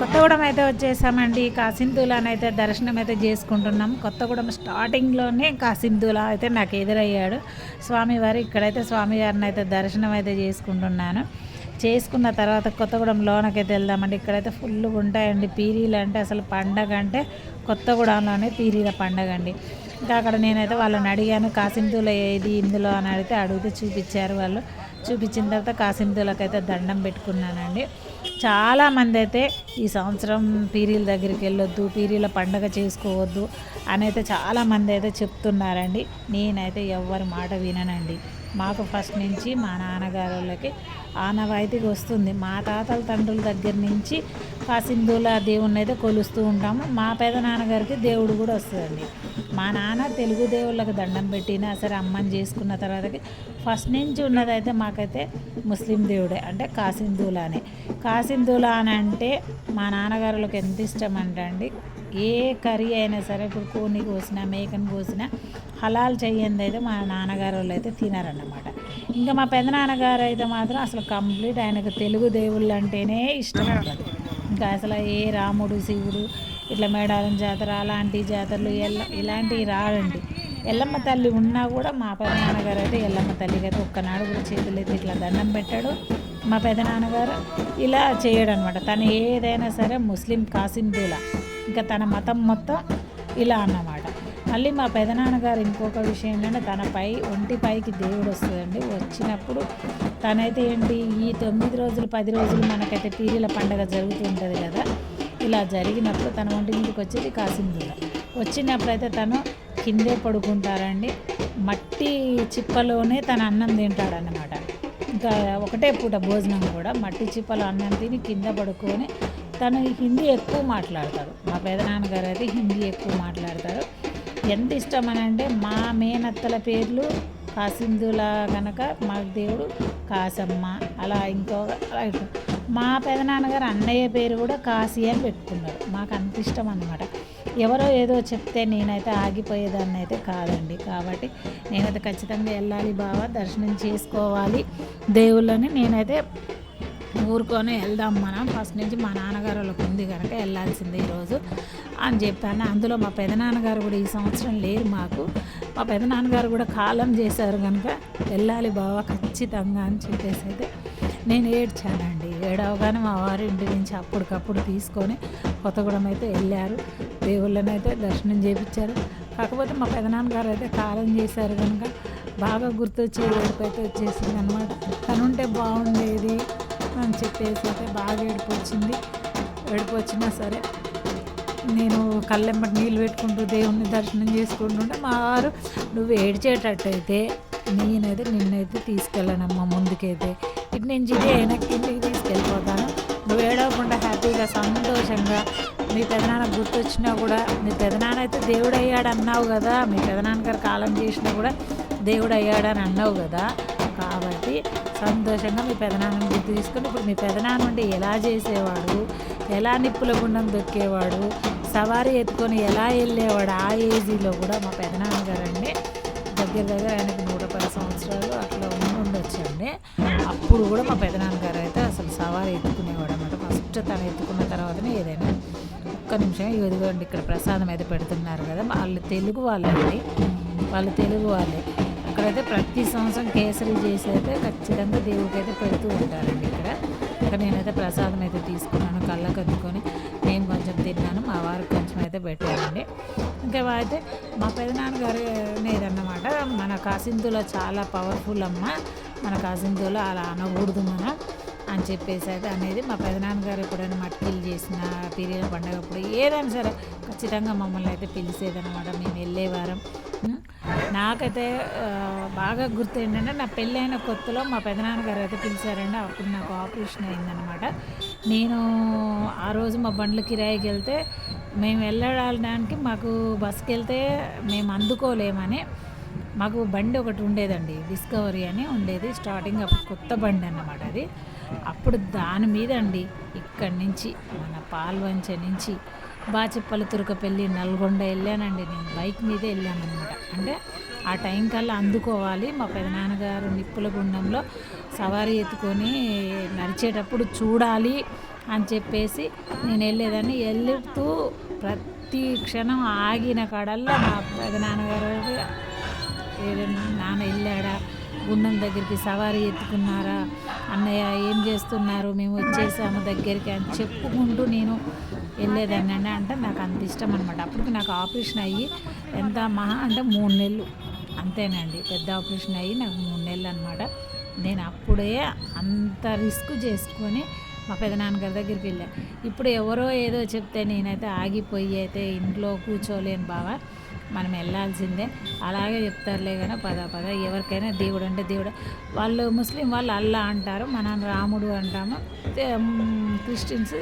కొత్తగూడెం అయితే వచ్చేసామండి. కాసింతులాని అయితే దర్శనం అయితే చేసుకుంటున్నాం. కొత్తగూడెం స్టార్టింగ్లోనే కాసింతులా అయితే నాకు ఎదురయ్యాడు. స్వామివారు ఇక్కడైతే స్వామివారిని అయితే దర్శనం అయితే చేసుకుంటున్నాను. చేసుకున్న తర్వాత కొత్తగూడెం లోనకైతే వెళ్దామండి. ఇక్కడైతే ఫుల్గా ఉంటాయండి పీరీలు అంటే అసలు పండగ అంటే కొత్తగూడెంలోనే పీరీల పండగ అండి. ఇంకా అక్కడ నేనైతే వాళ్ళని అడిగాను కాసింతుల ఏది ఇందులో? అని అడిగితే అడిగితే చూపించారు వాళ్ళు. చూపించిన తర్వాత కాసింతులకైతే దండం పెట్టుకున్నానండి. చాలామంది అయితే ఈ సంవత్సరం పీరీల దగ్గరికి వెళ్ళొద్దు పీరీల పండగ చేసుకోవద్దు అని అయితే చాలామంది అయితే చెప్తున్నారండి. నేనైతే ఎవరి మాట విననండి. మాకు ఫస్ట్ నుంచి మా నాన్నగారు వాళ్ళకి ఆనవాయితీగా వస్తుంది. మా తాతల తండ్రుల దగ్గర నుంచి కాసిందుల దేవుణ్ణి అయితే కొలుస్తూ ఉంటాము. మా పేద నాన్నగారికి దేవుడు కూడా వస్తుందండి. మా నాన్న తెలుగు దేవుళ్ళకి దండం పెట్టినా సరే అమ్మని చేసుకున్న తర్వాతకి ఫస్ట్ నుంచి ఉన్నదైతే మాకైతే ముస్లిం దేవుడే అంటే కాసిందులా అని అని అంటే మా నాన్నగారులకు ఎంత ఇష్టం అంటే అండి ఏ కర్రీ అయినా సరే ఇప్పుడు కోడిని కోసినా మేకను కోసినా హలాల్ చెయ్యంది అయితే మా నాన్నగారు వాళ్ళు అయితే తినారన్నమాట. ఇంకా మా పెదనాన్నగారు అయితే మాత్రం అసలు కంప్లీట్ ఆయనకు తెలుగు దేవుళ్ళు అంటేనే ఇష్టం ఉంటుంది ఇంకా అసలు ఏ రాముడు శివుడు ఇట్లా మేడారం జాతర అలాంటి జాతరలు ఎల్ల ఇలాంటివి రాడండి ఎల్లమ్మ తల్లి ఉన్నా కూడా మా పెదనాన్నగారు అయితే ఎల్లమ్మ తల్లికి అయితే ఒక్కనాడు కూడా చేతులు అయితే ఇట్లా దండం పెట్టాడు. మా పెదనాన్నగారు ఇలా చేయడనమాట తను ఏదైనా సరే ముస్లిం కాసిందులా ఇంకా తన మతం మొత్తం ఇలా అన్నమాట. మళ్ళీ మా పెదనాన్నగారు ఇంకొక విషయం ఏంటంటే తన పై ఒంటి పైకి దేవుడు వస్తుందండి. వచ్చినప్పుడు తనైతే ఏంటి ఈ తొమ్మిది రోజులు పది రోజులు మనకైతే పీరీల పండగ జరుగుతుంటుంది కదా. ఇలా జరిగినప్పుడు తన ఒంటి మీదకి వచ్చేది కాసిందుల వచ్చినప్పుడు అయితే తను కిందే పడుకుంటారండి. మట్టి చిప్పలోనే తన అన్నం తింటాడన్నమాట. ఇంకా ఒకటే పూట భోజనం కూడా. మట్టి చిప్పలో అన్నం తిని కింద పడుకొని తను హిందీ ఎక్కువ మాట్లాడతాడు మా పెదనాన్నగారు అయితే హిందీ ఎక్కువ మాట్లాడతారు. ఎంత ఇష్టం అని అంటే మా మేనత్తల పేర్లు కాసిందులా కనుక మా దేవుడు కాసమ్మ అలా ఇంకో అలా మా పెదనాన్నగారు అన్నయ్య పేరు కూడా కాశీ అని పెట్టుకున్నారు. మాకు అంత ఇష్టం అన్నమాట. ఎవరో ఏదో చెప్తే నేనైతే ఆగిపోయేదాన్ని అయితే కాదండి. కాబట్టి నేనైతే ఖచ్చితంగా వెళ్ళాలి బావ దర్శనం చేసుకోవాలి దేవుళ్ళని నేనైతే ఊరుకొని వెళ్దాం మనం. ఫస్ట్ నుంచి మా నాన్నగారు వాళ్ళకి ఉంది కనుక వెళ్ళాల్సిందే ఈరోజు అని చెప్పాను. అందులో మా పెదనాన్నగారు కూడా ఈ సంవత్సరం లేరు మాకు. మా పెదనాన్నగారు కూడా కాలం చేశారు కనుక వెళ్ళాలి బావా ఖచ్చితంగా అని చెప్పేసి అయితే నేను ఏడ్చానండి. ఏడవగానే మా వారి ఇంటి నుంచి అప్పటికప్పుడు తీసుకొని కొత్తగూడెం అయితే వెళ్ళారు. దేవుళ్ళని అయితే దర్శనం చేయించారు కాకపోతే మా పెదనాన్నగారు అయితే కాలం చేశారు కనుక బాగా గుర్తొచ్చే ఏడుపు అయితే వచ్చేసింది అనమాట తనుంటే బాగుండేది. అని చెప్పేసి అయితే బాగా ఏడుపు వచ్చింది ఏడుపు వచ్చినా సరే నేను కళ్ళెంబడి నీళ్ళు పెట్టుకుంటూ దేవుణ్ణి దర్శనం చేసుకుంటుంటే మా వారు నువ్వు ఏడ్చేటట్టయితే నేనైతే నిన్నైతే తీసుకెళ్ళానమ్మా ముందుకైతే. ఇటు నుంచి ఇదే వెనక్కి ఇంటికి తీసుకెళ్ళిపోతాను. నువ్వు ఏడవకుండా హ్యాపీగా సంతోషంగా మీ పెదనాన్న గుర్తొచ్చినా కూడా మీ పెదనాన్న అయితే దేవుడు అయ్యాడు అన్నావు కదా. మీ పెదనాన్నగారు కాలం చేసినా కూడా దేవుడు అయ్యాడని అన్నావు కదా. కాబట్టి సంతోషంగా మీ పెదనాన్న గుర్తు తీసుకుని ఇప్పుడు మీ పెదనాన్న ఉండి ఎలా చేసేవాడు? ఎలా నిప్పుల గుండం దొక్కేవాడు సవారీ ఎత్తుకొని ఎలా వెళ్ళేవాడు? ఆ ఏజీలో కూడా మా పెదనాన్న అండి దగ్గర దగ్గర ఆయనకు నూట పది సంవత్సరాలు అట్లా ఉండి ఉండొచ్చండి. అప్పుడు కూడా మా పెదనాన్నగారు అయితే అసలు సవారీ ఎత్తుకునేవాడు అనమాట ఫస్ట్ తను ఎత్తుకున్న తర్వాతనే ఏదైనా ఒక్క నిమిషం ఇదిగోండి ఇక్కడ ప్రసాదం అయితే పెడుతున్నారు కదా వాళ్ళు తెలుగు వాళ్ళండి. వాళ్ళు తెలుగు వాళ్ళే. ఇక్కడైతే ప్రతి సంవత్సరం కేసరి చేసి అయితే ఖచ్చితంగా దేవుడికి అయితే పెడుతూ ఉంటారండి ఇక్కడ. ఇక్కడ నేనైతే ప్రసాదం అయితే తీసుకున్నాను కళ్ళకు అందుకొని నేను కొంచెం తిన్నాను మా వారికి కొంచెం అయితే పెట్టానండి ఇంకా అయితే మా పెదనాన్నగారు అనేదన్నమాట మన కాసింతులో చాలా పవర్ఫుల్ అమ్మ. మన కాసింతులో అలా అనకూడదు మనం అని చెప్పేసి అయితే అనేది మా పెదనాన్నగారు ఎప్పుడైనా మట్టిలు చేసిన పీరియల పండగప్పుడు ఏదైనా సరే ఖచ్చితంగా మమ్మల్ని అయితే పిలిచేదనమాట మేము వెళ్ళేవారం వారం నాకైతే బాగా గుర్తు ఏంటంటే నా పెళ్ళైన కొత్తలో మా పెదనాన్నగారు అయితే పిలిచారండి. అప్పుడు నాకు ఆపరేషన్ అయిందనమాట నేను ఆ రోజు మా బండ్ల కిరాయికి వెళ్తే మేము వెళ్ళడానికి మాకు బస్కి వెళ్తే మేము అందుకోలేమని మాకు బండి ఒకటి ఉండేదండి. డిస్కవరీ అని ఉండేది. స్టార్టింగ్ అప్పుడు కొత్త బండి అన్నమాట అది. అప్పుడు దాని మీద అండి ఇక్కడి నుంచి మన పాల్వంచ నుంచి బాచిప్పల తురకపల్లి నల్గొండ వెళ్ళానండి నేను. బైక్ మీదే వెళ్ళాను అనమాట అంటే ఆ టైం కల్లా అందుకోవాలి. మా పెదనాన్నగారు నిప్పుల గుండంలో సవారీ ఎత్తుకొని నడిచేటప్పుడు చూడాలి అని చెప్పేసి నేను వెళ్ళేదాన్ని. వెళ్తూ ప్రతి క్షణం ఆగిన కాడల్లా మా పెదనాన్నగారు ఏడు నాన్న వెళ్ళాడా? గుండం దగ్గరికి సవారీ ఎత్తుకున్నారా? అన్నయ్య ఏం చేస్తున్నారు? మేము వచ్చేసాము దగ్గరికి అని చెప్పుకుంటూ నేను వెళ్ళేదాన్ని అండి అంటే నాకు అంత ఇష్టం అనమాట అప్పటికి నాకు ఆపరేషన్ అయ్యి ఎంత మహా అంటే మూడు నెలలు. అంతేనండి. పెద్ద ఆపరేషన్ అయ్యి నాకు మూడు నెలలు అనమాట నేను అప్పుడే అంత రిస్క్ చేసుకొని మా పెదనాన్నగారి దగ్గరికి వెళ్ళా. ఇప్పుడు ఎవరో ఏదో చెప్తే నేనైతే ఆగిపోయి అయితే ఇంట్లో కూర్చోలేను బావా. మనం వెళ్ళాల్సిందే. అలాగే చెప్తారులే కానీ పద పద. ఎవరికైనా దేవుడు అంటే దేవుడు. వాళ్ళు ముస్లిం వాళ్ళు అల్లా అంటారు మనం రాముడు అంటాము క్రిస్టియన్స్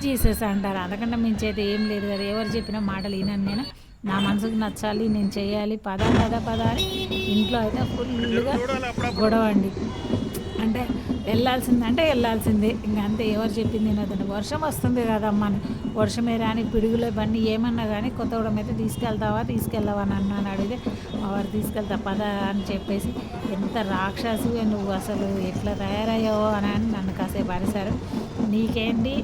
జీసస్ అంటారు. అందుకంటే మించి అయితే ఏం లేదు కదా. ఎవరు చెప్పిన మాటలు వినను నేను. నా మనసుకు నచ్చాలి నేను చేయాలి. పద పద పద అని ఇంట్లో అయితే ఫుల్గా గొడవ అండి. అంటే వెళ్ళాల్సిందంటే వెళ్ళాల్సిందే. ఇంకా అంతే ఎవరు చెప్పింది అదండి వర్షం వస్తుంది కదమ్మా వర్షమే రాని పిడుగులే బండి ఏమన్నా కానీ కొత్తగూడెం అయితే తీసుకెళ్తావా తీసుకెళ్ళవా అని అన్నాను. అడిగితే వారు తీసుకెళ్తా పద అని చెప్పేసి ఎంత రాక్షసు నువ్వు అసలు ఎట్లా తయారయ్యావో అని అని నన్ను కాసేపు అరిశారు. నీకేంటి?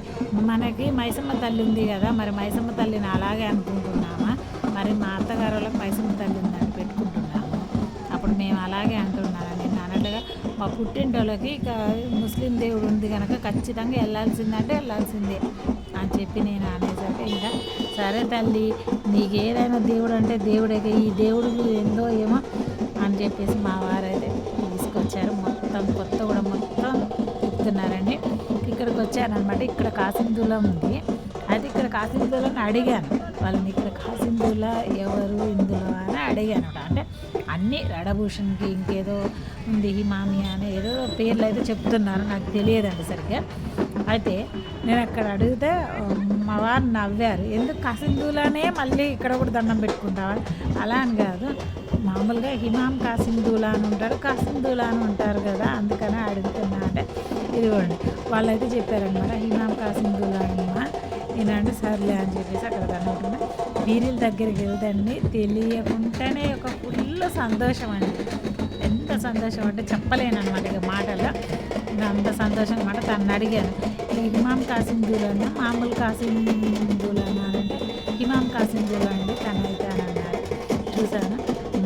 మనకి మైసమ్మ తల్లి ఉంది కదా మరి మైసమ్మ తల్లిని అలాగే అనుకుంటున్నామా? మరి మా అత్తగారు వాళ్ళకి మైసమ్మ తల్లి ఉందని పెట్టుకుంటున్నాము? అప్పుడు మేము అలాగే అంటున్నాను నేను అన్నట్టుగా మా పుట్టింటోళ్ళకి ఇక ముస్లిం దేవుడు ఉంది కనుక ఖచ్చితంగా వెళ్ళాల్సిందంటే వెళ్ళాల్సిందే అని చెప్పి నేను అనేసరికి ఇంకా సరే తల్లి నీకు ఏదైనా దేవుడు అంటే దేవుడే ఈ దేవుడు ఏందో ఏమో అని చెప్పేసి మా వారైతే తీసుకొచ్చారు. మొత్తం కొత్త కూడా మొత్తం చెప్తున్నారండి. ఇక్కడికి వచ్చారనమాట. ఇక్కడ కాసిందులో ఉంది. అయితే ఇక్కడ కాసిందులని అడిగాను. వాళ్ళని ఇక్కడ కాసిందులా ఎవరు ఇందులో అని అడిగాను అంటే అన్నీ రడభూషణ్కి ఇంకేదో ఉంది హిమామి అని ఏదో పేర్లు అయితే చెప్తున్నారు నాకు తెలియదండి సరిగ్గా. అయితే నేను అక్కడ అడిగితే మా వారు నవ్వారు ఎందుకు కాసిందూలానే మళ్ళీ ఇక్కడ కూడా దండం పెట్టుకుంటావా? అలా అని కాదు మామూలుగా హిమాం కాసిందులా అని ఉంటారు కాసిందులా అని ఉంటారు కదా అందుకనే అడుగుతున్నా అంటే ఇదిగోండి వాళ్ళైతే చెప్పారనమాట హిమాం కాసిందూలా అమ్మా నేనంటే సర్లే అని చెప్పేసి అక్కడ దండుకున్నా వీరిల దగ్గరికి వెళ్దండి తెలియకుండానే ఒక ఫుల్ సంతోషం అండి ఎంత సంతోషం అంటే చెప్పలేను అనమాట ఇక మాటల్లో. అంత సంతోషం అనమాట తను అడిగాను హిమాం కాసిం దూలన్నా మామూలు కాసిం దూలన్నా అంటే హిమాం కాసిం దూలండి తను అయితే అని అన్నారు చూసాను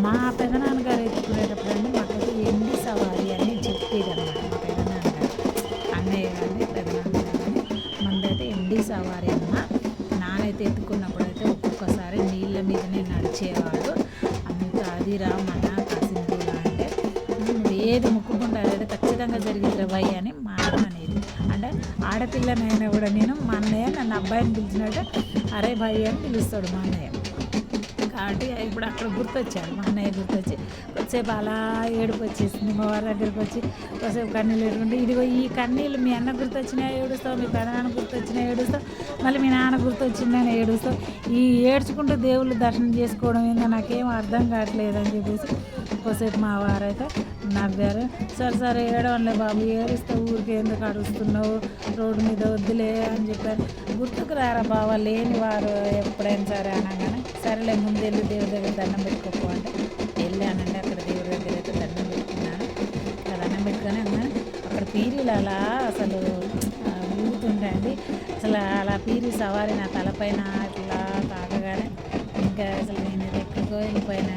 మా పెదనాన్నగారు ఎత్తుకునేటప్పుడు అండి మాకైతే ఎండి సవారి అని చెప్పేది అనమాట మా పెదనాన్నగారు. అన్నయ్య కానీ పెదనాన్నగారు కానీ మనదైతే ఎండి సవారి అమ్మ. నానైతే ఎత్తుకున్నప్పుడు అయితే ఒక్కొక్కసారి నీళ్ళ మీదనే నడిచేవాడు. అదిరా మన కాసిందిరా అంటే నువ్వు ఏది ముక్కుకుంటే అదే ఖచ్చితంగా జరిగింది భయ్ అని మా అన్న అనేది. అంటే ఆడపిల్లనైనా కూడా నేను మా అన్నయ్య నన్ను అబ్బాయిని పిలిచినట్టు అరే భయ్ అని పిలుస్తాడు మా అన్నయ్య. కాబట్టి ఇప్పుడు అక్కడ గుర్తొచ్చాడు మా అన్నయ్య గుర్తొచ్చి కొద్దిసేపు అలా ఏడుపు వచ్చేసింది మా వారి దగ్గరికి వచ్చి కొద్దిసేపు కన్నీళ్ళు ఏడుకుంటే ఇదిగో ఈ కన్నీళ్ళు మీ అన్న గుర్తొచ్చినా ఏడుస్తావు మీ పెదనాన్న గుర్తొచ్చినా ఏడుస్తావు మళ్ళీ మీ నాన్న గుర్తొచ్చిందని ఏడుస్తావు. ఈ ఏడ్చుకుంటూ దేవుళ్ళు దర్శనం చేసుకోవడం ఏందో నాకేం అర్థం కావట్లేదు అని చెప్పేసి ఎక్కువసేపు మా వారైతే నవ్వారు. సరే సరే ఏడవలే బాబు ఏడిస్తే ఊరికి ఎందుకు అడుగుతున్నావు రోడ్డు మీద వద్దులే అని చెప్పారు. గుర్తుకు రారా బావ లేని వారు ఎప్పుడైనా సరే అనగానే సరేలే ముందు వెళ్ళి దేవుడి దగ్గర దండం పెట్టుకోకు అంటే వెళ్ళానండి అక్కడ దేవుడి దగ్గర అయితే దండం పెట్టుకున్నాను. దండం పెట్టుకొని అన్నాను అక్కడ పీరీలు అలా అసలు ఊగుతుంటాయండి. అసలు అలా పీరి సవారి నా తలపైన అట్లా తాగగానే ఇంకా అసలు నేను ఇది వెళ్ళిపోయినా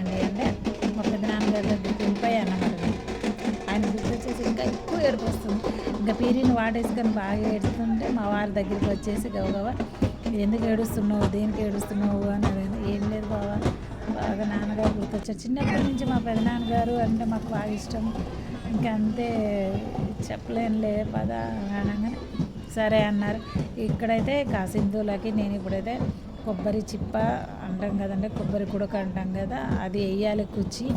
ఇంకా పీరిని వాడేసుకొని బాగా ఏడుస్తుంటే మా వారి దగ్గరికి వచ్చేసి గవగవ ఎందుకు ఏడుస్తున్నావు? దేనికి ఏడుస్తున్నావు? అని ఏం లేదు బావా బాగా నాన్నగారు గుర్తొచ్చారు. చిన్నప్పటి నుంచి మా పెదనాన్నగారు అంటే మాకు బాగా ఇష్టం. ఇంకా అంతే చెప్పలేనులే పద అనగానే సరే అన్నారు. ఇక్కడైతే కాసింధులకి నేను ఇప్పుడైతే కొబ్బరి చిప్ప అంటాం కదండి కొబ్బరి కుడక అంటాం కదా అది వేయాలి కుచ్చి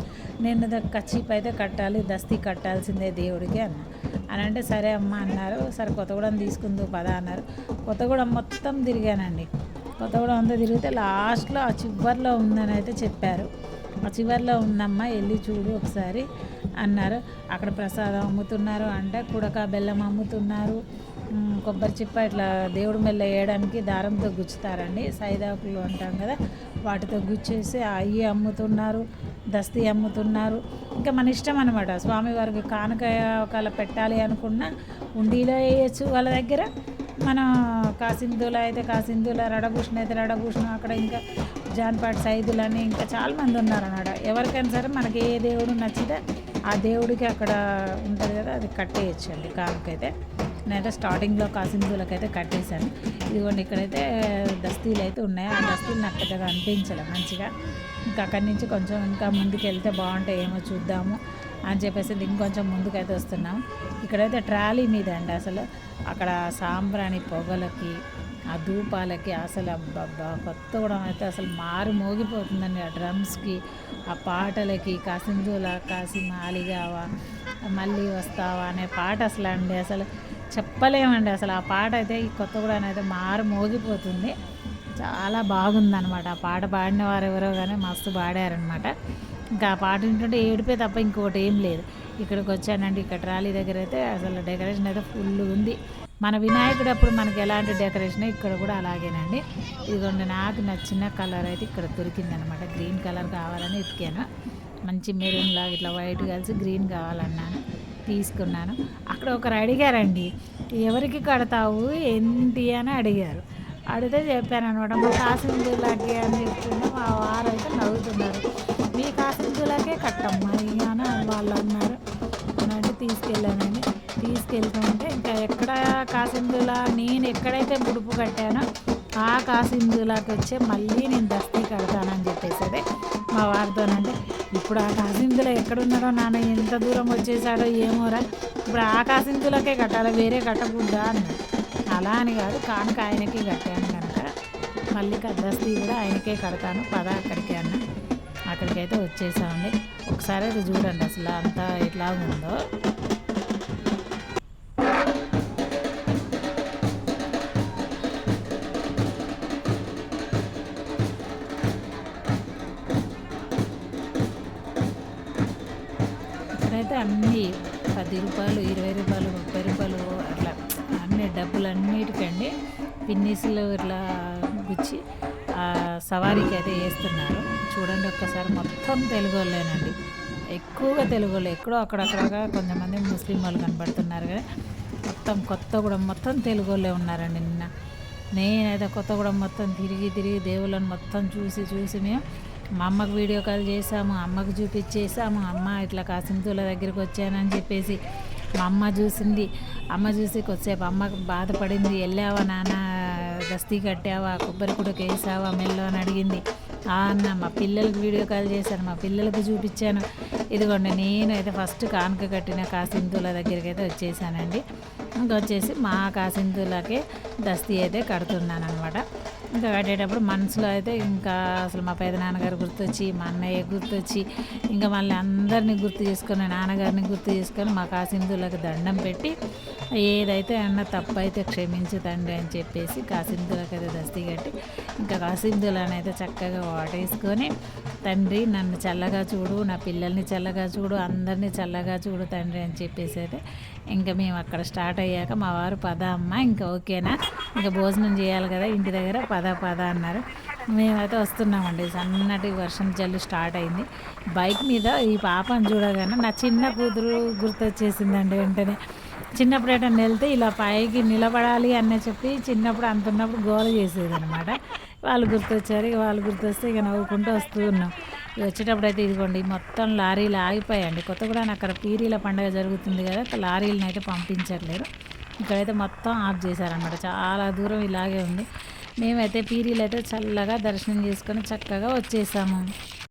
నేను కచ్చిప్ అయితే కట్టాలి దస్తీ కట్టాల్సిందే దేవుడికి అన్న. అని అంటే సరే అమ్మ అన్నారు. సరే కొత్తగూడెం తీసుకుందు పద అన్నారు. కొత్తగూడెం మొత్తం తిరిగానండి. కొత్తగూడెం అంతా తిరిగితే లాస్ట్లో ఆ చివరిలో ఉందని అయితే చెప్పారు. ఆ చివరిలో ఉందమ్మా వెళ్ళి చూడు ఒకసారి. అన్నారు. అక్కడ ప్రసాదం అమ్ముతున్నారు. అంటే కుడక బెల్లం అమ్ముతున్నారు. కొబ్బరి చిప్ప ఇట్లా దేవుడి మెల్ల వేయడానికి దారంతో గుచ్చుతారండి. సైదాకులు అంటాం కదా వాటితో గుచ్చేసి అవి అమ్ముతున్నారు దస్తీ అమ్ముతున్నారు. ఇంకా మన ఇష్టం అనమాట స్వామివారికి కానుక ఒకవేళ పెట్టాలి అనుకున్నా ఉండీలో వేయచ్చు. వాళ్ళ దగ్గర మన కాసిందుల అయితే కాసిందుల రడభూషణ అయితే రడభూషణ అక్కడ ఇంకా జాన్పాట్ సైదులని ఇంకా చాలామంది ఉన్నారన్నమాట. ఎవరికైనా సరే మనకి ఏ దేవుడు నచ్చితే ఆ దేవుడికి అక్కడ ఉంటుంది కదా అది కట్టేయచ్చండి కానుకైతే. నేనైతే స్టార్టింగ్లో కాసిందులకి అయితే కట్టేశాను. ఇదిగోండి ఇక్కడైతే దస్తీలు అయితే ఉన్నాయి. ఆ దస్తీలు నాకు పెద్దగా అనిపించలే మంచిగా. ఇంకా అక్కడి నుంచి కొంచెం ఇంకా ముందుకు వెళ్తే బాగుంటాయి ఏమో చూద్దాము అని చెప్పేసి ఇంకొంచెం ముందుకైతే వస్తున్నాం. ఇక్కడైతే ట్రాలీ మీద అండి అసలు. అక్కడ సాంబ్రాణి పొగలకి ఆ ధూపాలకి అసలు అబ్బబ్బా కొత్తగూడెం అయితే అసలు మారు మోగిపోతుందండి ఆ డ్రమ్స్కి ఆ పాటలకి కాసిందుల కాసి మాలిగావా మళ్ళీ వస్తావా అనే పాట అసలు అండి అసలు చెప్పలేమండి. అసలు ఆ పాట అయితే ఈ కొత్తగూడెం అయితే మారు మోగిపోతుంది. చాలా బాగుందనమాట ఆ పాట పాడిన వారు ఎవరో కానీ మస్తు పాడారనమాట ఇంకా ఆ పాట వింటుంటే ఏడిపే తప్ప ఇంకొకటి ఏం లేదు. ఇక్కడికి వచ్చానండి ఇక్కడ ట్రాలీ దగ్గర అయితే అసలు డెకరేషన్ అయితే ఫుల్ ఉంది. మన వినాయకుడు అప్పుడు మనకి ఎలాంటి డెకరేషన్ ఇక్కడ కూడా అలాగేనండి. ఇదిగోండి నాకు నచ్చిన కలర్ అయితే ఇక్కడ దొరికిందనమాట. గ్రీన్ కలర్ కావాలని ఎతికాను మంచి మెరూన్ లాగా ఇట్లా వైట్ కలిసి గ్రీన్ కావాలన్నాను తీసుకున్నాను. అక్కడ ఒకరు అడిగారండి ఎవరికి కడతావు ఏంటి? అని అడిగారు. అడిగితే చెప్పాను అనమాట మా కాసిందులకి అని చెప్తున్నా మా వారు అయితే నవ్వుతున్నారు. మీ కాసిందులకే కట్టమ్మా అని వాళ్ళు అన్నారు అంటే తీసుకెళ్ళానండి. తీసుకెళ్తుంటే ఇంకా ఎక్కడ కాసిందులా? నేను ఎక్కడైతే ముడుపు కట్టానో ఆ కాసిందులాకి వచ్చే మళ్ళీ నేను దస్తీ కడతానని చెప్పేసి అదే మా వారితోనంటే ఇప్పుడు ఆ కాసిందులో ఎక్కడున్నాడో నాన్న? ఎంత దూరం వచ్చేసాడో ఏమోరా ఇప్పుడు ఆ కాసిందులకే కట్టాలి? వేరే కట్టకూడదా? అన్నాడు. అలా అని కాదు కానుక ఆయనకే కట్టాను కనుక మళ్ళీ దస్తీ కూడా ఆయనకే కడతాను. పద అక్కడికి అన్న. అక్కడికైతే వచ్చేసామండి. ఒకసారి అది చూడండి అసలు అంతా ఎట్లా ఉందో. పది రూపాయలు ఇరవై రూపాయలు ముప్పై రూపాయలు అట్లా అన్ని డబ్బులు అన్నిటికండి పిన్నీసులు ఇట్లా గుచ్చి సవారీకి అయితే వేస్తున్నారు. చూడండి ఒక్కసారి మొత్తం తెలుగు వాళ్ళేనండి ఎక్కువగా తెలుగు వాళ్ళు ఎక్కడో అక్కడక్కడగా కొంతమంది ముస్లిం వాళ్ళు కనబడుతున్నారు కానీ మొత్తం కొత్తగూడెం మొత్తం తెలుగు వాళ్ళే ఉన్నారండి నిన్న. నేనైతే కొత్తగూడెం మొత్తం తిరిగి తిరిగి దేవుళ్ళని మొత్తం చూసి చూసి మేము మా అమ్మకు వీడియో కాల్ చేసాము అమ్మకు చూపించేసాము అమ్మ ఇట్లా కాసింతుల దగ్గరికి వచ్చానని చెప్పేసి మా అమ్మ చూసింది. అమ్మ చూసి కొద్దిసేపు అమ్మకు బాధపడింది. వెళ్ళావా నాన్న? దస్తీ కట్టావా? కొబ్బరి కూడా వేసావా మెల్లో అని అడిగింది. అన్న మా పిల్లలకు వీడియో కాల్ చేశాను మా పిల్లలకు చూపించాను. ఇదిగోండి నేను అయితే ఫస్ట్ కానుక కట్టిన కాసింతుల దగ్గరికి అయితే వచ్చేసానండి. ఇంకా వచ్చేసి మా కాసింతులకే దస్తీ అయితే కడుతున్నాను అనమాట ఇంకా కట్టేటప్పుడు మనసులో అయితే ఇంకా అసలు మా పెదనాన్నగారు గుర్తొచ్చి మా అన్నయ్య గుర్తొచ్చి ఇంకా మళ్ళీ అందరినీ గుర్తు చేసుకొని నాన్నగారిని గుర్తు చేసుకొని మా కాసిందులకు దండం పెట్టి ఏదైతే అన్న తప్పైతే అయితే క్షమించు తండ్రి అని చెప్పేసి కాసిందులకు అయితే దస్తీ కట్టి ఇంకా కాసిందులను అయితే చక్కగా వాటేసుకొని తండ్రి నన్ను చల్లగా చూడు నా పిల్లల్ని చల్లగా చూడు అందరినీ చల్లగా చూడు తండ్రి అని చెప్పేసి అయితే ఇంకా మేము అక్కడ స్టార్ట్ అయ్యాక మా వారు పద అమ్మ ఇంకా ఓకేనా? ఇంకా భోజనం చేయాలి కదా ఇంటి దగ్గర పద పద అన్నారు. మేమైతే వస్తున్నామండి. సన్నటి వర్షం జల్లు స్టార్ట్ అయింది. బైక్ మీద ఈ పాపను చూడగానే నా చిన్న కూతురు గుర్తొచ్చేసిందండి వెంటనే. చిన్నప్పుడు ఎటన్నా వెళ్తే ఇలా పైకి నిలబడాలి అని చెప్పి చిన్నప్పుడు అంతున్నప్పుడు గోల చేసేది అనమాట వాళ్ళు గుర్తొచ్చారు. ఇక వాళ్ళు గుర్తొస్తే ఇక నవ్వుకుంటూ వస్తూ ఉన్నాం. వచ్చేటప్పుడు అయితే ఇదిగోండి మొత్తం లారీలు ఆగిపోయాయండి. కూడా అక్కడ పీరీల పండగ జరుగుతుంది కదా లారీలను అయితే పంపించట్లేరు ఇక్కడైతే మొత్తం ఆఫ్ చేశారనమాట చాలా దూరం ఇలాగే ఉంది. మేమైతే పీరీలు అయితే చల్లగా దర్శనం చేసుకొని చక్కగా వచ్చేసాము.